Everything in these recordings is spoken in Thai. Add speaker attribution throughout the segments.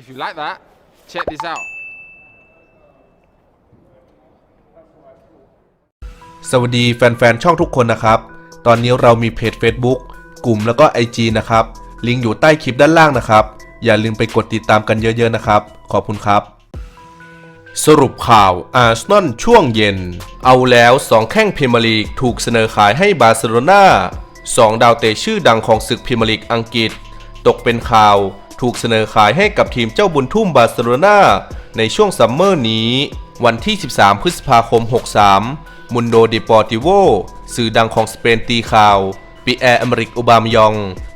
Speaker 1: If you like that, check this out.
Speaker 2: สวัสดีแฟนๆ ช่องทุกคนนะครับ ตอนนี้เรามีเพจ Facebook กลุ่มแล้วก็ IG นะครับ ลิงก์อยู่ใต้คลิปด้านล่างนะครับ อย่าลืมไปกดติดตามกันเยอะๆนะครับ ขอบคุณครับ สรุปข่าวอาร์เซนอลช่วงเย็น เอาแล้ว 2 แข้งพรีเมียร์ลีกถูกเสนอขายให้บาร์เซโลนา2 ดาวเตะชื่อดังของศึกพรีเมียร์ลีกอังกฤษ ตกเป็นข่าว ถูกเสนอขายให้กับทีมเจ้าบุญทุ่มบาร์เซโลนาในช่วงซัมเมอร์นี้ วันที่ 13 พฤษภาคม 63 มุนโดดิปอร์ติโวสื่อดังของสเปนตีข่าวปีแอร์อเมริกอุบามยอง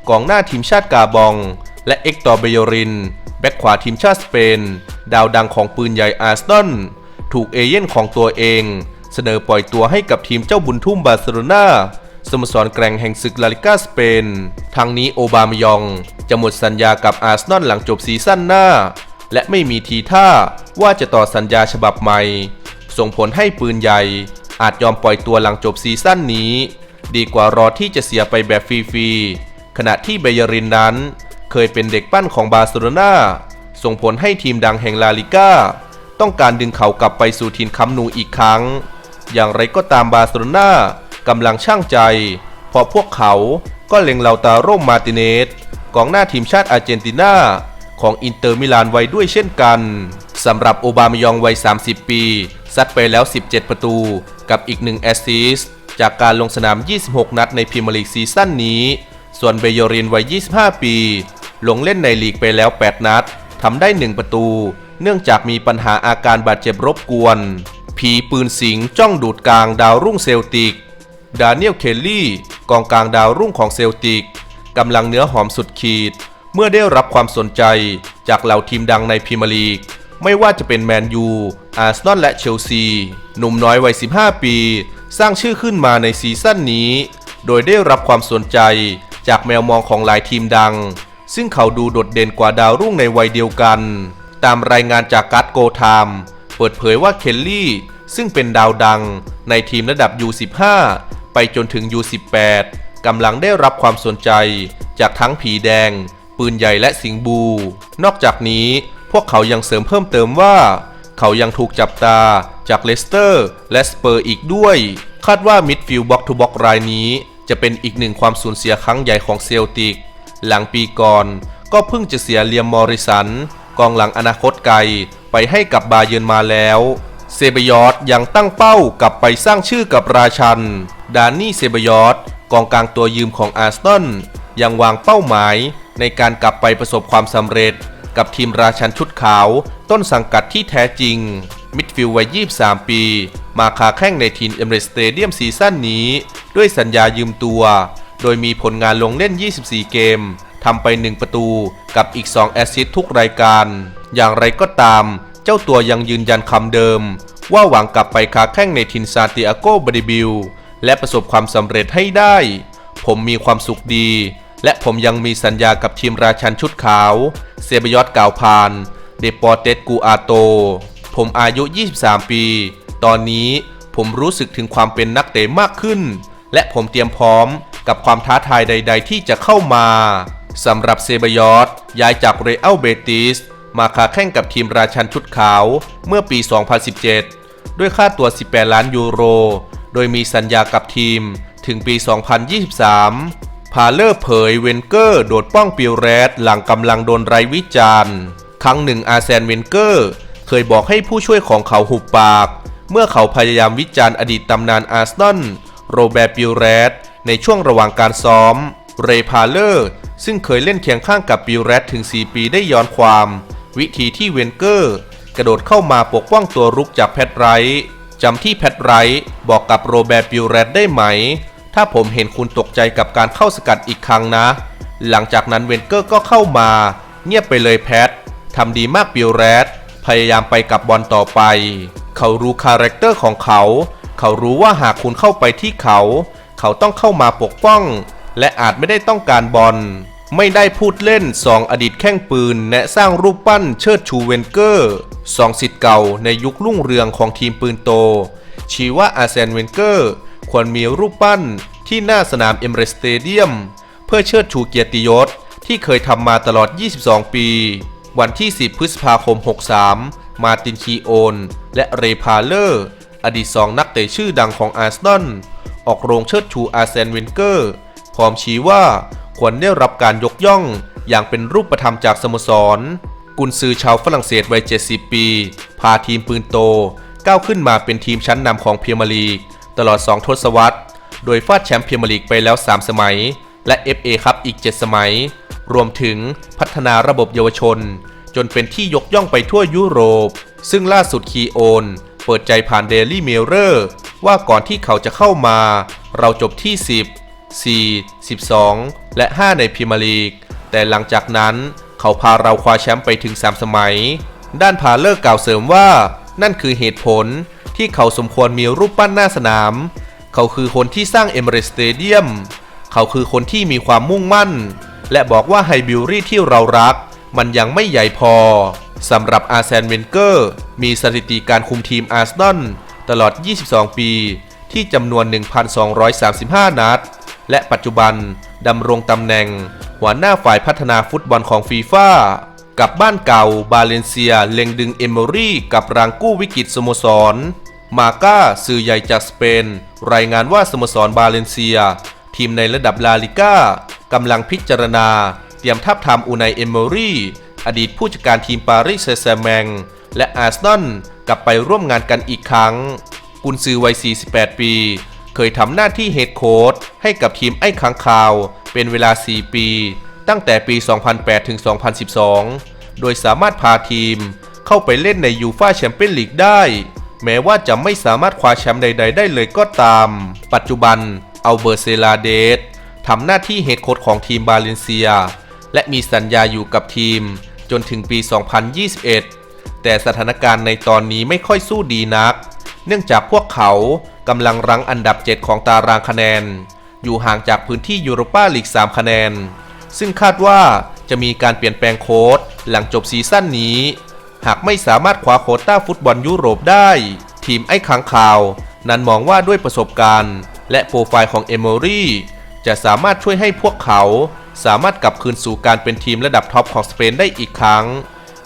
Speaker 2: กองหน้าทีมชาติกาบอง และเอ็กตอร์เบโยริน แบ็คขวาทีมชาติสเปน ดาวดังของปืนใหญ่อาร์เซนถูกเอเย่นของตัวเอง เสนอปล่อยตัวให้กับทีมเจ้าบุญทุ่มบาร์เซโลนา สโมสรแกร่งแห่งศึกลาลิกาสเปน ทั้งนี้โอบามยองจะหมดสัญญากับอาร์เซนอลหลังจบซีซั่นหน้า และไม่มีทีท่าว่าจะต่อสัญญาฉบับใหม่ ส่งผลให้ปืนใหญ่ อาจยอมปล่อยตัวหลังจบซีซั่นนี้ ดีกว่ารอที่จะเสียไปแบบฟรีๆขณะที่เบเยรินนั้น เคยเป็นเด็กปั้นของบาร์เซโลนาส่งผลให้ทีมดังแห่งลาลิก้าต้องการดึงเขากลับไปสู่ทินคัมนูอีกครั้ง อย่างไรก็ตามบาร์เซโลนา กำลังช่างใจเพราะพวกเขาก็เล็งเลาตาโรมมาติเนสกองหน้าทีมชาติอาร์เจนตินาของอินเตอร์มิลานไว้ด้วยเช่นกันสำหรับโอบามายองวัย 30 ปี ซัดไปแล้ว 17 ประตู กับอีกหนึ่งแอสซิสจากการลงสนาม 26 นัดในพรีเมียร์ลีกซีซั่นนี้ ส่วนเบโยรินวัย 25 ปี ลงเล่นในลีกไปแล้ว 8 นัดทำได้ 1 ประตู เนื่องจากมีปัญหาอาการบาดเจ็บรบกวน ผีปืนสิงจ้องดูดกลางดาวรุ่งเซลติก ดานิเอลเคลลี่ กองกลางดาวรุ่งของเซลติกกำลังเนื้อหอมสุดขีด เมื่อได้รับความสนใจจากเหล่าทีมดังในพรีเมียร์ลีก ไม่ว่าจะเป็นแมนยู อาร์เซนอลและเชลซี หนุ่มน้อยวัย 15 ปี สร้างชื่อขึ้นมาในซีซั่นนี้ โดยได้รับความสนใจจากแมวมองของหลายทีมดัง ซึ่งเขาดูโดดเด่นกว่าดาวรุ่งในวัยเดียวกัน ตามรายงานจากการ์ดโกไทม์เปิดเผยว่าเคลลี่ ซึ่งเป็นดาวดังในทีมระดับ U15 ไปจนถึง U18 กำลังได้รับความสนใจ จากทั้งผีแดง ปืนใหญ่และสิงบู นอกจากนี้พวกเขายังเสริมเพิ่มเติมว่า เขายังถูกจับตาจากเลสเตอร์ และสเปอร์อีกด้วย คาดว่ามิดฟิลด์บ็อกทูบ็อกรายนี้ จะเป็นอีกหนึ่งความสูญเสียครั้งใหญ่ของเซลติก หลังปีก่อนก็เพิ่งจะเสียเลียมมอริสัน กองหลังอนาคตไกลไปให้กับบาเยิร์นมาแล้ว เซเบยอตยังตั้งเป้ากลับไปสร้างชื่อกับราชัน ดานนี่เซเบยอตกองกลางตัวยืมของอาร์เซนยังวางเป้าหมายในการกลับไปประสบความสำเร็จ กับทีมราชันชุดขาว ต้นสังกัดที่แท้จริง มิดฟิลด์วัย 23 ปี มาคาแข้งในทีมเอเมเรสเตเดียมซีซั่นนี้ ด้วยสัญญายืมตัว โดยมีผลงานลงเล่น 24 เกมทำไป 1 ประตูกับอีก 2 แอสซิสต์ทุกรายการ อย่างไรก็ตาม จ้าตัวยังยืนยันคำเดิม ว่าหวังกลับไปค้าแข้งในทินซาติอาโกบริบิล และประสบความสำเร็จให้ได้ ผมมีความสุขดี และผมยังมีสัญญากับทีมราชันชุดขาว เซเบยอตกาวผ่าน เดปอร์เตสกูอาโต ผมอายุ 23 ปี ตอนนี้ผมรู้สึกถึงความเป็นนักเตะมากขึ้น และผมเตรียมพร้อมกับความท้าทายใด ๆ ที่จะเข้ามาสำหรับเซเบยอตย้ายจากเรอัลเบติส มาค้าแข่งกับทีมราชันชุดขาวเมื่อปี 2017 ด้วยค่าตัว 18 ล้านยูโร โดยมีสัญญากับทีมถึงปี 2023 พาเลอร์เผยเวนเกอร์โดดป้องปิวแรดหลังกำลังโดนไรวิจารณ์ ครั้งหนึ่งอาแซนเวนเกอร์ เคยบอกให้ผู้ช่วยของเขาหุบปาก เมื่อเขาพยายามวิจารณ์อดีตตำนานอาร์เซนอลโรแบร์ปิวแรดในช่วงระหว่างการซ้อม เรย์พาเลอร์ ซึ่งเคยเล่นเคียงข้างกับปิวแรดถึง 4 ปีได้ย้อนความ วิธีที่เวนเกอร์ กระโดดเข้ามาปกป้องตัวรุกจากแพทไรท์จำที่แพทไรท์บอกกับโรแบร์ปิวแรดได้ไหม ถ้าผมเห็นคุณตกใจกับการเข้าสกัดอีกครั้งนะ หลังจากนั้นเวนเกอร์ก็เข้ามา เงียบไปเลยแพททำดีมากปิวแรดพยายามไปกับบอลต่อไป เขารู้คาแรคเตอร์ของเขา เขารู้ว่าหากคุณเข้าไปที่เขา เขาต้องเข้ามาปกป้อง และอาจไม่ได้ต้องการบอล ไม่ได้พูดเล่นสองอดีตแข้งปืนแนะสร้างรูปปั้นเชิดชูเวนเกอร์สองสิทธิ์เก่าในยุครุ่งเรืองของทีมปืนโต ชี้ว่าอาร์เซนเวนเกอร์ ควรมีรูปปั้นที่หน้าสนามเอมเรสเตเดียม เพื่อเชิดชูเกียรติยศ ที่เคยทำมาตลอด 22 ปี วันที่ 10 พฤษภาคม 63 มาร์ตินคีโอน และเรพาเลอร์ อดีตสองนักเตะชื่อดังของอาร์เซนอลออกโรงเชิดชูอาร์เซนเวนเกอร์ พร้อมชี้ว่า ควรได้รับการยกย่อง อย่างเป็นรูปธรรมจากสโมสร กุนซือชาวฝรั่งเศสวัย 70 ปี พาทีมปืนโต ก้าวขึ้นมาเป็นทีมชั้นนำของพรีเมียร์ลีก ตลอด 2 ทศวรรษ โดยฟาดแชมป์พรีเมียร์ลีกไปแล้ว 3 สมัย และ FA คัพอีก 7 สมัย รวมถึงพัฒนาระบบเยาวชน จนเป็นที่ยกย่องไปทั่วยุโรป ซึ่งล่าสุดคีโอนเปิดใจผ่านเดลี่เม r อร์ว่าก่อนที่เขาจะเข้ามา เราจบที่ 10 4 12 และ 5 ในพรีเมียร์ลีก แต่หลังจากนั้นเขาพาเราคว้าแชมป์ไปถึง 3 สมัย ด้านพาเลอร์กล่าวเสริมว่า นั่นคือเหตุผลที่เขาสมควรมีรูปปั้นหน้าสนาม เขาคือคนที่สร้างเอเมเรสเตเดียม เขาคือคนที่มีความมุ่งมั่น และบอกว่าไฮบิวรี่ที่เรารัก มันยังไม่ใหญ่พอสำหรับอาร์เซนเวนเกอร์ มีสถิติการคุมทีมอาร์เซนอลตลอด 22 ปี ที่จำนวน 1,235 นัด และปัจจุบันดำรงตำแหน่ง หัวหน้าฝ่ายพัฒนาฟุตบอลของฟีฟ่ากับบ้านเก่าบาเลนเซีย เล็งดึงเอมเมอรี่กับรางกู้วิกฤตสโมสร มาก้าสื่อใหญ่จากสเปน รายงานว่าสโมสรบาเลนเซีย ทีมในระดับลาลิก้ากำลังพิจารณา เตรียมทับทามอูไนเอมเมอรี่อดีตผู้จัดการทีมปารีสแซงต์แมง และอาร์เซนอลกลับไปร่วมงานกันอีกครั้ง กุนซือวัย 48 ปี เคยทำหน้าที่เฮดโค้ชให้กับทีมไอ้ค้างคาว เป็นเวลา 4 ปี ตั้งแต่ปี 2008 ถึง 2012 โดยสามารถพาทีมเข้าไปเล่นในยูฟาแชมเปี้ยนลีกได้ แม้ว่าจะไม่สามารถคว้าแชมป์ใด ๆ ได้เลยก็ตาม ปัจจุบันเอาเบอร์เซลาเดสทำหน้าที่เฮดโค้ชของทีมบาเลนเซีย และมีสัญญาอยู่กับทีมจนถึงปี 2021 แต่สถานการณ์ในตอนนี้ไม่ค่อยสู้ดีนัก เนื่องจากพวกเขากำลังรั้งอันดับ 7 ของตารางคะแนน อยู่ห่างจากพื้นที่ยูโรปาลีก 3 คะแนน ซึ่งคาดว่าจะมีการเปลี่ยนแปลงโค้ดหลังจบซีซั่นนี้ หากไม่สามารถคว้าโคต้าฟุตบอลยุโรปได้ ทีมไอ้ขังข่าว นั้นมองว่าด้วยประสบการณ์ และโปรไฟล์ของเอมอรี่จะสามารถช่วยให้พวกเขาสามารถกลับคืนสู่การเป็นทีมระดับท็อปของสเปนได้อีกครั้ง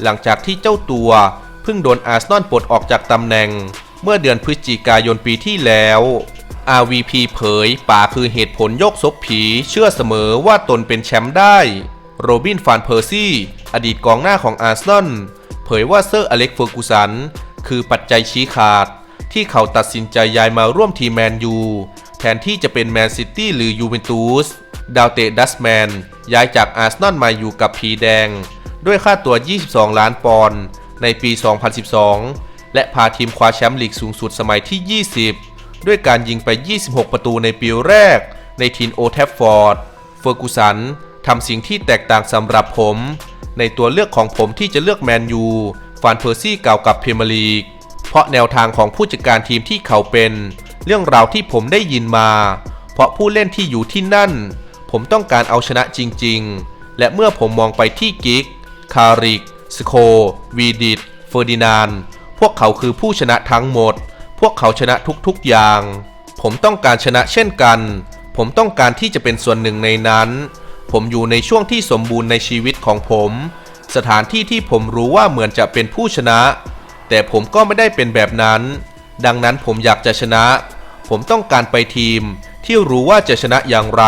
Speaker 2: หลังจากที่เจ้าตัวเพิ่งโดนอาร์เซนอลปลดออกจากตำแหน่ง เมื่อเดือนพฤศจิกายนปีที่แล้ว RVP เผยป่าคือเหตุผลยกศพผี เชื่อเสมอว่าตนเป็นแชมป์ได้ โรบิน ฟานเพอร์ซี่ อดีตกองหน้าของอาร์เซนอลเผยว่าเซอร์อเล็กเฟอร์กูสัน คือปัจจัยชี้ขาด ที่เขาตัดสินใจย้ายมาร่วมทีมแมนยูแทนที่จะเป็นแมนซิตี้หรือยูเวนตุสดาวเตะดัสแมน ย้ายจากอาร์เซนอลมาอยู่กับผีแดง ด้วยค่าตัว 22 ล้านปอนด์ในปี 2012 และพาทีมคว้าแชมป์ลีกสูงสุดสมัยที่ 20 ด้วยการยิงไป 26 ประตูในปีแรก ในทีมโอแทฟฟอร์ด เฟอร์กูสันทำสิ่งที่แตกต่างสำหรับผม ในตัวเลือกของผมที่จะเลือกแมนยู ฟานเพอร์ซี่เก่ากับเพเมลีก เพราะแนวทางของผู้จัดการทีมที่เขาเป็น เรื่องราวที่ผมได้ยินมา เพราะผู้เล่นที่อยู่ที่นั่น ผมต้องการเอาชนะจริง ๆ และเมื่อผมมองไปที่กิก คาริก สโค วีดิต เฟอร์ดินาน วกเขาคือผู้ชนะทั้งหมด พวกเขาชนะทุกๆอย่าง ผมต้องการชนะเช่นกัน ผมต้องการที่จะเป็นส่วนหนึ่งในนั้น ผมอยู่ในช่วงที่สมบูรณ์ในชีวิตของผม สถานที่ที่ผมรู้ว่าเหมือนจะเป็นผู้ชนะ แต่ผมก็ไม่ได้เป็นแบบนั้น ดังนั้นผมอยากจะชนะ ผมต้องการไปทีมที่รู้ว่าจะชนะอย่างไร